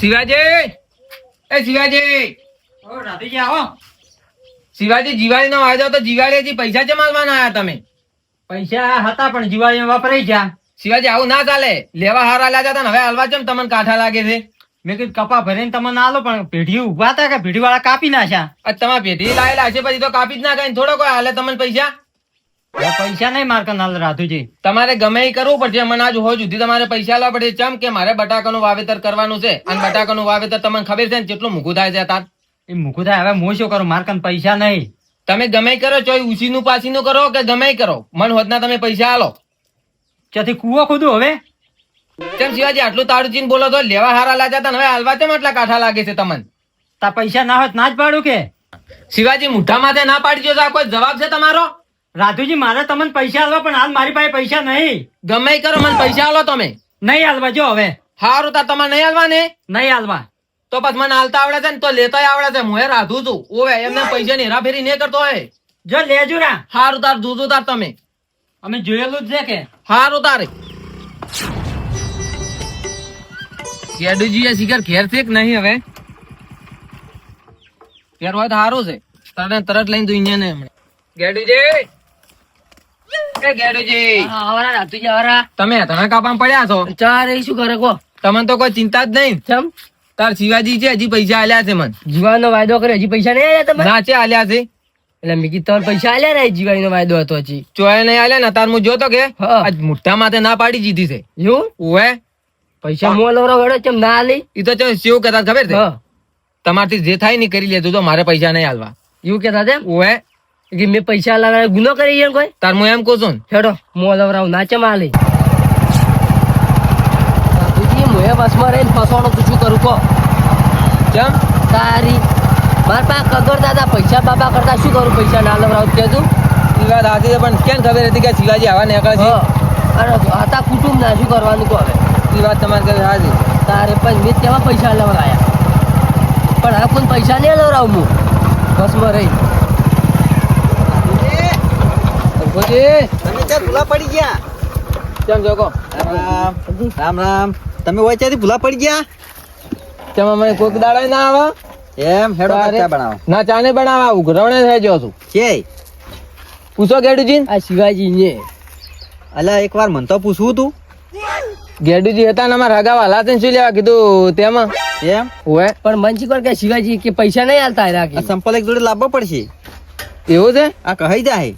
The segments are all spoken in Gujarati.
શિવાજી! એ શિવાજી! ઓ રાધેજી આવો. શિવાજી જીવાળી નો વાયદો તો જીવાળી પૈસા જ આવ્યા તમે? પૈસા હતા પણ જીવાળી વાપરાઈ ગયા. શિવાજી આવું ના ચાલે. લેવા હારા લાગ્યા હતા ને હવે હાલવા જેમ તમને કાંઠા લાગે છે? મેં કીધું કપા ભરીને તમને આલો પણ પેઢી ઊભા હતા કે પેઢી વાળા કાપી નાખ્યા તમારા પેઢી લાયેલા છે પછી તો કાપી જ ના કઈ થોડો કોઈ હાલે તમને પૈસા? પૈસા નહીં માર કનાલ રાધુજી. તમારે ગમે એ કરવું પડશે મને આજ હોય સુધી તમારે પૈસા લાવવા પડે ચમ કે મારે બટાકાનું વાવેતર કરવાનું છે. અને બટાકાનું વાવેતર તમને ખબર છે ને કેટલું મૂકું થાય છે તાર. એ મૂકું થાય હવે હું શું કરું? માર કન પૈસા નહીં. તમે ગમે કરો ચોય ઉસીનું પાસીનું કરો કે ગમે કરો. મન હોતના તમે પૈસા આલો. ત્યાંથી કૂવો ખોદું હવે? કેમ શિવાજી આટલું તારું ચીન બોલો તો લેવા હારા લાગ્યા હતા હવે હાલવા ચમ આટલા કાંઠા લાગે છે તમને? તા પૈસા ના હોત ના જ પાડું કે? શિવાજી મુઠ્ઠા માથે ના પાડી આ કોઈ જવાબ છે તમારો? રાધુજી મારે તમને પૈસા આલવા પણ હાલ મારી પાસે પૈસા નહીં. ગમે કરો મને પૈસા આલો તમે. નહીં આલવા જો હવે. હારું તાર તમારે નહીં આલવા ને નહીં આલવા. તો પછી મને હાલતા આવડે છે ને તો લેતા આવડે છે. હું રાધું છું. ઓવે એમને પૈસા ની હેરાફેરી નહીં કરતો હોય. જો લેજો રા. હારું તાર જોજો તાર તમે. અમે જોયેલું જ છે કે. હારું તારે. કેડુજી એ શિખર ઘેર છે કે નહીં હવે? ઘેર હોય તો સારું છે. તરત તરત લઈને તું ને હમણાં ગેડુજી એ ગેડુજી આવરા રાતુજી આવરા તમે ધણા કાપા પડ્યા છો? ચારે શું કરે કો તમને તો કોઈ ચિંતા જ નહીં. ચમ? તાર શિવાજી છે હજી પૈસા આલ્યા છે મને. જીવાનો વાયદો કર્યો હજી પૈસા નહીં આલ્યા તમે? ના છે આલ્યા છે. એટલે મેં કીધું પૈસા આલ્યા ને જીવાઈ નો વાયદો હતો હજી. ચોય નહીં આલ્યા ને તાર હું જોતો કે. આજ મુઠ્ઠા માથે ના પાડી દીધી છે. એવું? પૈસા વડો ચમ ના આલી? ઈ તો શિવ કહેતા ખબર છે? તમારથી જે થાય ને કરી લેજો તો મારે પૈસા નહીં આલવા. એવું કેતા છે ઓવે. કે મેં પૈસા આલવા ગુનો કરી ગયો કોઈ? તાર હું એમ કહું છું ને હેડો. મોલ વરાવ ના ચમ આલી રાતુજી મોએ બસમાં રહીને ફસવાનું તું શું કરું કો ચમ? તારી. માર પાસે કગર દાદા પૈસા બાબા કરતા શું કરું પૈસા ના લવરાવ કે તું? ઈ વાત પણ કેમ ખબર હતી કે શિવાજી આવા નીકળે છે? અરે હતા કુટુંબ ના શું કરવાનું કો હવે? ઈ વાત તમારી કઈ સાચી તારે પણ મેં તેમાં પૈસા લવરાયા પણ હવે કોઈ પૈસા નહીં લવરાવું હું બસમાં રહી તમે ત્યાં ભૂલા પડી ગયા. કેમ જોકો રામ રામ. રામ તમે હોય ત્યાંથી ભૂલા પડી ગયા? તમે અમે કોઈક દાડો ના આવે? એમ? હેડો ચા બનાવો. ના ચાને બનાવા ઉઘરવણે થઈ ગયો છું. કે? પૂછો ગેડુજી. આ શિવાજી ને અલા એકવાર મને તો પૂછવું તું. ગેડુજી હતા ને અમારા હગા વાલા છે ને શું લેવા કીધું તેમાં? એમ? હોય પણ મનસી કોણ કે શિવાજી કે પૈસા નહીં આલતા રાખી સંપલ એક જોડે લાવવો પડશે. એવું છે? આ કહી જાય.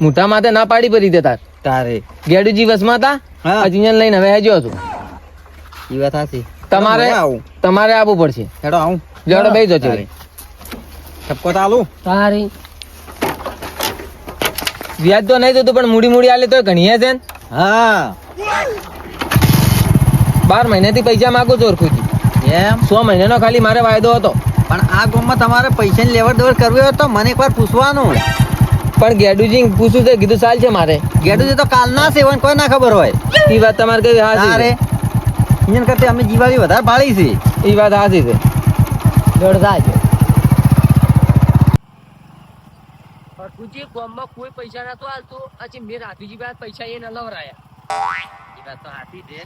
મોટા માથે ના પાડી પડી દે તાર. તારે. ગેડુજી વસમાં હતા હા. લઈને હવે હેજો હતું એ વાત સાચી તમારે તમારે આવવું પડશે. હેડો આવું. જડો બેસી જો તારે. ઠપકો તાલુ તારી. વ્યાજ તો નહીં જોતું પણ મૂડી મૂડી આલે તો ઘણીએ છે ને હા. બાર મહિનાથી પૈસા માગું છું ઓળખું એમ? સો મહિનાનો ખાલી મારે વાયદો હતો. પણ આ ગામમાં તમારે પૈસાની લેવડ દેવડ કરવી હોય તો મને એકવાર પૂછવાનું. પણ ગેડુજી પૂછ્યું તો કીધું ચાલ છે મારે. ગેડુજી તો કાલ ના સેવન કોઈ ના ખબર હોય. એ વાત તમારે કઈ હા છે? એના કરતા અમે જીવાળી વધારે પાળી છે. એ વાત હાચી છે. દોડતા છે ભટકુજી ગામમાં કોઈ પૈસા નતો હાલતો પછી મેં રાતુજી પાસે પૈસા એ ન લવરાયા. એ વાત તો હાથી છે.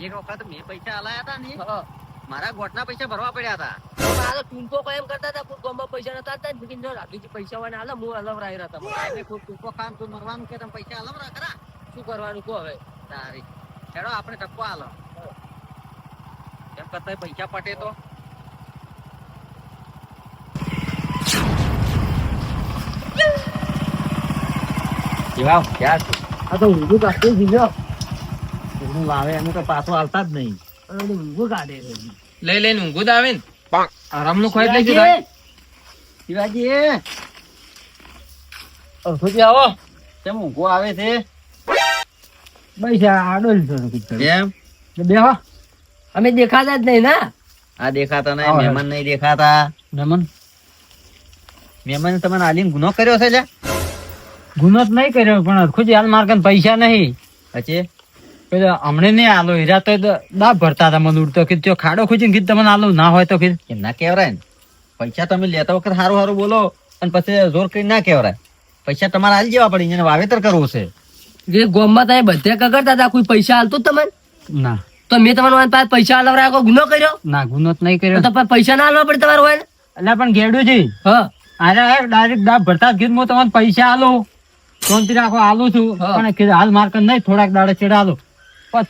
એક વખત મેં પૈસા અલાયા હતા ને. હા. મારા ગોટના પૈસા ભરવા પડ્યા હતા. મારો ટૂંકો કોઈ કરતા હતા કોઈ ગામમાં પૈસા નતા હતા મેં જો રાજુજી પૈસા વાળા હાલે હું હલવરાઈ રહ્યા હતા એટલે કોઈ ટૂંકો કામ તું મરવાનું કે તમે પૈસા આલવરા ખરા શું કરવાનું કહો હવે? તારી. ખેડો આપણે ટપકો આલો. એમ કરતા પૈસા પટે તો? કેવા ક્યાં છે? આ તો ઊંધું કાઢે જીલો ઊંધું લાવે એનું તો પાછો હાલતા જ નહીં. ઊંઘું કાઢે છે લઈ લઈને ઊંઘું જ આવે ને. આરામનું ખોઈ લઈશું શિવાજી! શિવાજી! અડધુંથી આવો. કેમ ઊંઘો આવે છે? પૈસા આડો કેમ? બેહો. અમે દેખાતા જ નહીં ના. આ દેખાતા નહીં મહેમાન નહીં દેખાતા. મહેમાન? મહેમાન તમને આલીને ગુનો કર્યો છે લે ગુનો જ નહીં કર્યો પણ ખુદ હાલ માર કન પૈસા નહીં. પછી? પેલો હમણે નહીં આલો હીરા તો ના ભરતા હતા મને ઉડતો. કીધું ખાડો ખૂચીને કીધું તમને આલો ના હોય તો કીધું. એમ ના કહેવરાય ને. પૈસા તમે લેતા વખત સારું સારું બોલો અને પછી જોર કરી ના કહેવરાય. પૈસા તમારે હાલ જેવા પડે એને વાવેતર કરવું છે. જે ગોમમાં તમે બધે કગડતા હતા કોઈ પૈસા હાલતું તમે તમને ના. તો મેં તમારો પાસે પૈસા આલવરાયા કોઈ ગુનો કર્યો? ના ગુનો તો નહીં કર્યો. તો પૈસા ના આલવા પડે તમારે હોય એટલે પણ ગેડુજી હા. અરે ડાયરેક્ટ દાબ ભરતા કીધું હું તમને પૈસા આલું. શાંતિ રાખો હાલું છું. પણ કીધું હાલ માર્કન નહીં થોડાક દાડે ચડાલો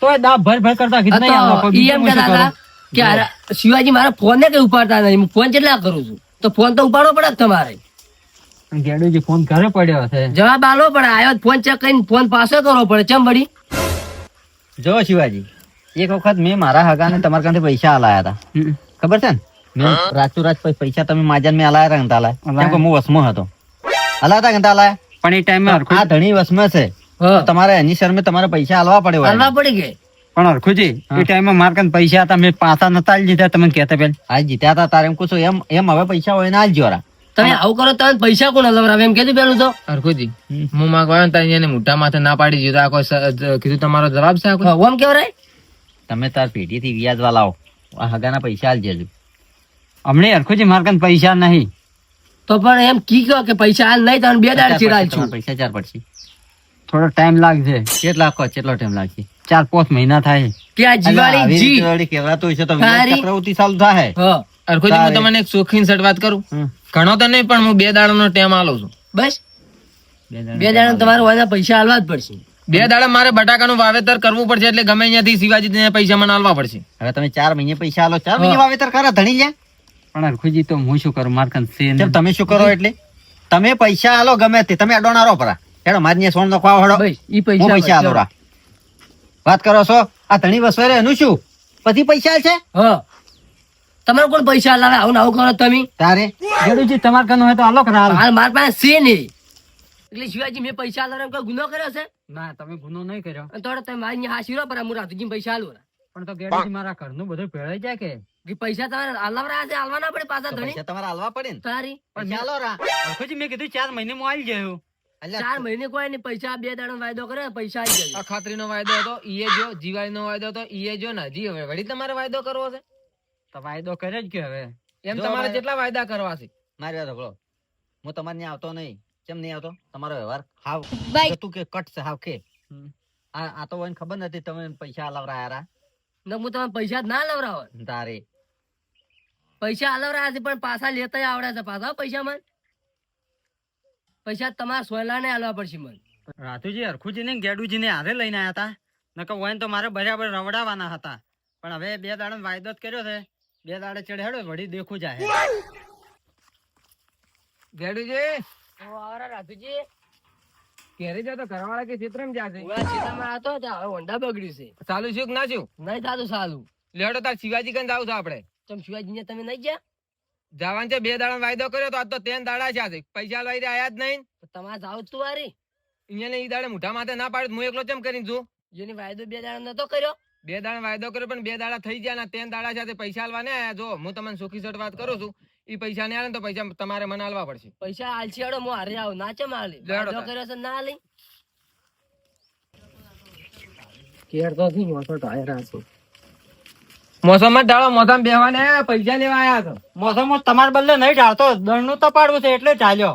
તોય દાબ ભર ભર કરતા કીધું નહીં આલો તો કોઈ ઈ એમ કહેતા હતા કે અરે શિવાજી મારા ફોન ને કઈ ઉપાડતા નહીં. હું ફોન કેટલા કરું છું? તો ફોન તો ઉપાડવો પડે તમારે. ગેડુજી ફોન ઘરે પડ્યો છે જવાબ આલો પડે આવ્યો ફોન ચેક કરીને ફોન પાછો કરવો પડે. ચમ વળી? જો શિવાજી એક વખત મેં મારા હગાને તમારા કાંઠે પૈસા અલાયા હતા. ખબર છે ને? રાત પછી પૈસા તમે માજન મેં આલાયા હતા તાલા હું વસમો હતો. હલાતા હતા કે પણ એ ટાઈમે આ ધણી વસમાં છે. તમારે એની શરમે તમારે પૈસા હાલવા પડે હાલવા પડી ગઈ. પણ હરખુજી એ ટાઈમે માર્કન પૈસા હતા મેં પાછા નતા આલી દીધા તમે કહેતા પેલ આ જીત્યા હતા તારે એમ પૂછો એમ એમ હવે પૈસા હોય ને આલજો રા. તમે આવું કરો તમે પૈસા કોણ હલવરાવે એમ કીધું પેલું તો. હરખુજી હું માંગવા ને તારે એને મોટા માથે ના પાડી દીધો આ કોઈ સ- જ- કીધું તમારો જવાબ છે આખો? ઓમ કેવરાય તમે તાર પેઢીથી થી વ્યાજ આ હગાના પૈસા હાલ જજો હમણે હરખુજી માર્કન પૈસા નહીં. તો પણ એમ કી કહો કે પૈસા હાલ નહીં તમે બે દાડ ચાર છું પૈસા ચાર પડશે. થોડો ટાઈમ લાગશે. કેટલા કેટલો ટાઈમ લાગશે? ચાર પાંચ મહિના થાય. જીવાણી આવી જી. કહેવાતું છે તો તારી- ચાલુ થાય હા. હરખુજી હું તમને એક શોખીન સટ વાત કરું. ઘણો તો નહીં પણ હું બે દાડાનો ટાઈમ આલો છું. બસ. બે દાડા તમારે વાના પૈસા આલવા જ પડશે. બે દાડા મારે બટાકાનું વાવેતર કરવું પડશે એટલે ગમે અહીંયાથી શિવાજી પૈસા મને આલવા પડશે. હવે તમે ચાર મહિને પૈસા આલો ચાર મહિને વાવેતર કરો ધણી લે પણ અરખુજી તો હું શું કરું? નહીં. તમે શું કરો એટલે? તમે પૈસા આલો ગમે તે તમે અડોનારો પરા. હેડો મારી સોન નો ખાવા હેડો ઈ પૈસા પૈસા આલો વાત કરો છો? આ ધણી વસવારે એનું શું? પછી પૈસા છે હા. તમારે કોણ પૈસા લાવે આવું ને આવું કરો તમે. તારે? ગેડુજી તમાર કનો હોય તો આલો કરા હાલ માર પાસે છે નહીં. એટલે શિવાજી મેં પૈસા લાવે એમ કોઈ ગુનો કર્યો છે? ના તમે ગુનો નહીં કર્યો. અને તમે મારી અહીંયા હાશી પર હું રાતુજી પૈસા આલો પણ તો ગેડુજી મારા ઘરનું બધું ભેળાઈ જાય કે? કે પૈસા તમારે હાલવા છે હાલવા પડે પાછા ધણી. તમારે આલવા પડે ને. તારી. પૈસા આલો રા. મેં કીધું ચાર મહિને માં આવી ગયો ચાર મહિને કોઈ ને પૈસા બે દાડો વાયદો કરે પૈસા આવી જાય અખાત્રીનો વાયદો હતો ઈએ જો જીવાડીનો વાયદો હતો ઈએ જો ને હજી હવે વળી તમારે વાયદો કરવો છે? તો વાયદો કરે જ કે હવે? એમ તમારે જેટલા વાયદા કરવા છે? મારી વાત સાંભળો. હું તમારે ત્યાં આવતો નહીં. કેમ નહીં આવતો? તમારો વ્યવહાર હાવ તું કે કટ છે હાવ કે. આ આ તો હોય ખબર નથી તમે પૈસા આલવરાયા રા. ને હું તમે પૈસા જ ના લવરાવો તારે. પૈસા હાલવરા છે પણ પાછા લેતા આવડે છે પાછા પૈસા મને પૈસા તમારા સોયલા ને આલવા પડશે મને. રાતુજી હરખુજી ને ગેડુજી ને હારે લઈને આવ્યા હતા નકર હોય તો મારે બરાબર રવડાવવાના હતા. પણ હવે બે દાડે વાયદો જ કર્યો છે. બે દાડે ચડેડો હેડો વળી દેખું જાય ગેડુજી! રાતુજી. ઘેરે જાઓ તો ઘરવાળા કે ક્ષેત્રમાં જાશે સીતામાં હતો હવે હોન્ડા બગડ્યું છે. ચાલુ શું કે ના છું નહીં થાતું સાલું લેડો તાર શિવાજી કન જાવ છો આપણે તમે શિવાજી ને તમે નહીં ગયા? જવાન છે બે દાડા વાયદો કર્યો તો આજ તો તેન દાડા છે આજે. પૈસા લઈ આયા જ નહીં. તમારે જાવ તું વારી અહીંયા ને ઈ દાડે મુઠા માથે ના પાડ્યું હું એકલો ચમ કરીને છું જેની વાયદો બે દાડા નતો કર્યો. બે દાડા વાયદો કર્યો પણ બે દાડા થઈ ગયા ના તેન દાડા સાથે પૈસા આલવા ને આયા. જો હું તમને સુખી સટ વાત કરું છું. ઈ પૈસા ને આલે ને તો પૈસા તમારે મને આલવા પડશે. પૈસા આલશી હાડો હું હારે આવું. ના ચમ આલી? વાયદો કર્યો છે ના આલી? કેર તો થી મોટો ટાયર આছো મોસમ જ ડાળો મોસમ બેવાને પૈસા લેવા આયા છો. મોસમ તમારે બદલે નહીં ઢાળતો. દંડનું તપાડવું છે એટલે ચાલ્યો.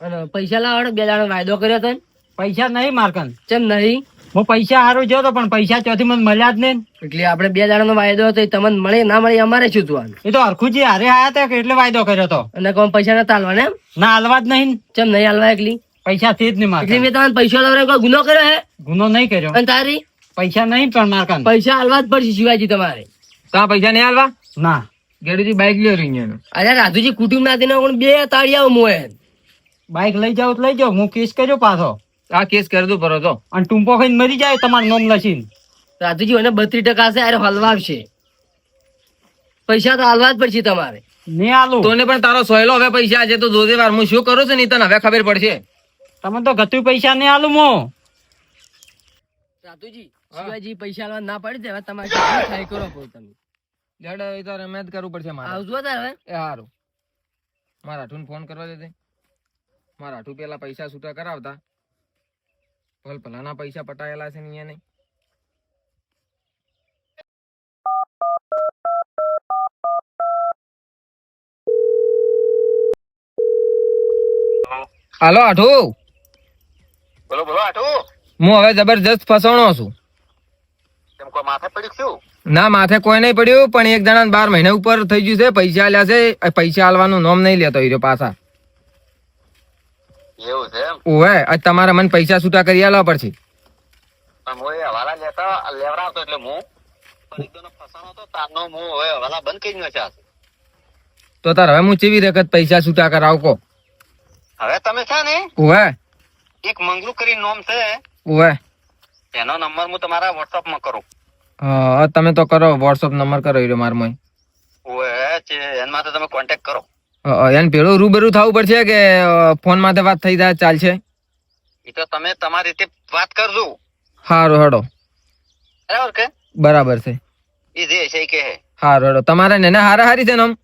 અને પૈસા લાવવાનો બે દાડો વાયદો કર્યો તો પૈસા નહીં માર્કન. ચમ નહીં? હું પૈસા હારું ગયો તો પણ પૈસા ચોથી મને મળ્યા જ નહીં. એટલે આપણે બે દાડાનો વાયદો હતો એ તમને મળે ના મળે અમારે શું થવાનું એ તો હરખુજી હારે આયા હતા કે એટલે વાયદો કર્યો તો. અને કોણ પૈસા નતા હાલવાને ના હાલવા જ નહીં. ચમ નહીં હાલવા એકલી? પૈસા થી જ નહીં એટલે માર્કન મેં તમને પૈસા લાવડે કોઈ ગુનો કર્યો હે? ગુનો નહીં કર્યો. અને તારી? પૈસા નહીં પણ માર્કન. પૈસા હાલવા જ પડશે શિવાજી તમારે. તો આ પૈસા નહીં આલવા? ના. ગેડુજી બાઈક લ્યો રહી અરે રાધુજી કુટુંબ ના તેના કોણ બે તાળિયાઓ મોએ. બાઈક લઈ જાવ તો લઈ જાવ હું કેસ કર્યો પાછો. આ કેસ કરી દઉં પરો તો. અને ટૂંપો ખાઈને મરી જાય તમારું નામ લસીન રાધુજી મને બત્રીસ ટકા છે અરે હલવાવશે. પૈસા તો હાલવા જ પડશે તમારે. નહીં હાલું તોને પણ તારો સોયલો હવે પૈસા છે તો જોજે વાર હું શું કરું છું નહીં તને હવે ખબર પડશે. તમે તો ગતું પૈસા નહીં હાલું મો. રાધુજી શિવાજી પૈસા ના પડી દે હવે તમારે ટ્રાય કરો કહું તમે. જડ એ તો રમે જ કરવું પડશે મારે. આવજો તાર હવે. એ હારું. મારા આઠું ફોન કરવા દેજે મારા આઠું પેલા પૈસા છૂટા કરાવતા. ભલ ભલાના પૈસા પટાયેલા છે ને અહીંયા નહીં હાલો આઠું બોલો બોલો આટુ હું હવે જબરજસ્ત ફસાણો છું તેમ કોઈ માથે પડ્યું શું ના માથે કોઈ નહીં પડ્યું પણ એક જણા બાર મહિના ઉપર થઈ ગયું છે પૈસા આલ્યા છે પૈસા આલવાનું નોમ નહીં લેતો હીરો પાછા. એવું છે ઓવે આજ તમારે મને પૈસા છૂટા કરી આલવા પડશે. હું એ હવાલા લેતા લેવડાવતો એટલે હું. તો તારનો હું હવે હવાલા બંધ કરી નાખ્યા છે. તો તાર હવે હું ચેવી રકત પૈસા છૂટા કરાવ કો હવે તમે છે ને ઓવે એક મંગલુ કરી નોમ છે ઓવે એનો નંબર હું તમારા વોટ્સઅપમાં કરું. હા તમે તો કરો વોટ્સઅપ નંબર કરો હીરો માર મોય ઓએ છે એન માટે તમે કોન્ટેક્ટ કરો. એને પેલો રૂબરૂ થવું પડશે કે ફોન માથે વાત થઈ જાય ચાલશે? એ તો તમે તમારી રીતે વાત કરજો. હારો હડો. બરાબર કે? બરાબર છે. એ જે છે કે હારો હડો. તમારે ને હારા હારી છે ને આમ?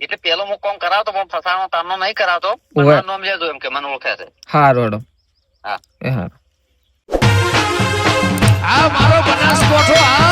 એટલે પેલો હું કોમ કરાવતો પણ ફસાણો તારનો નહીં કરાવતો. નામ લેજો એમ કે મને ઓળખે છે. હારું હેડો. હા. એ હારું. આ મારો બનાસકોઠો આ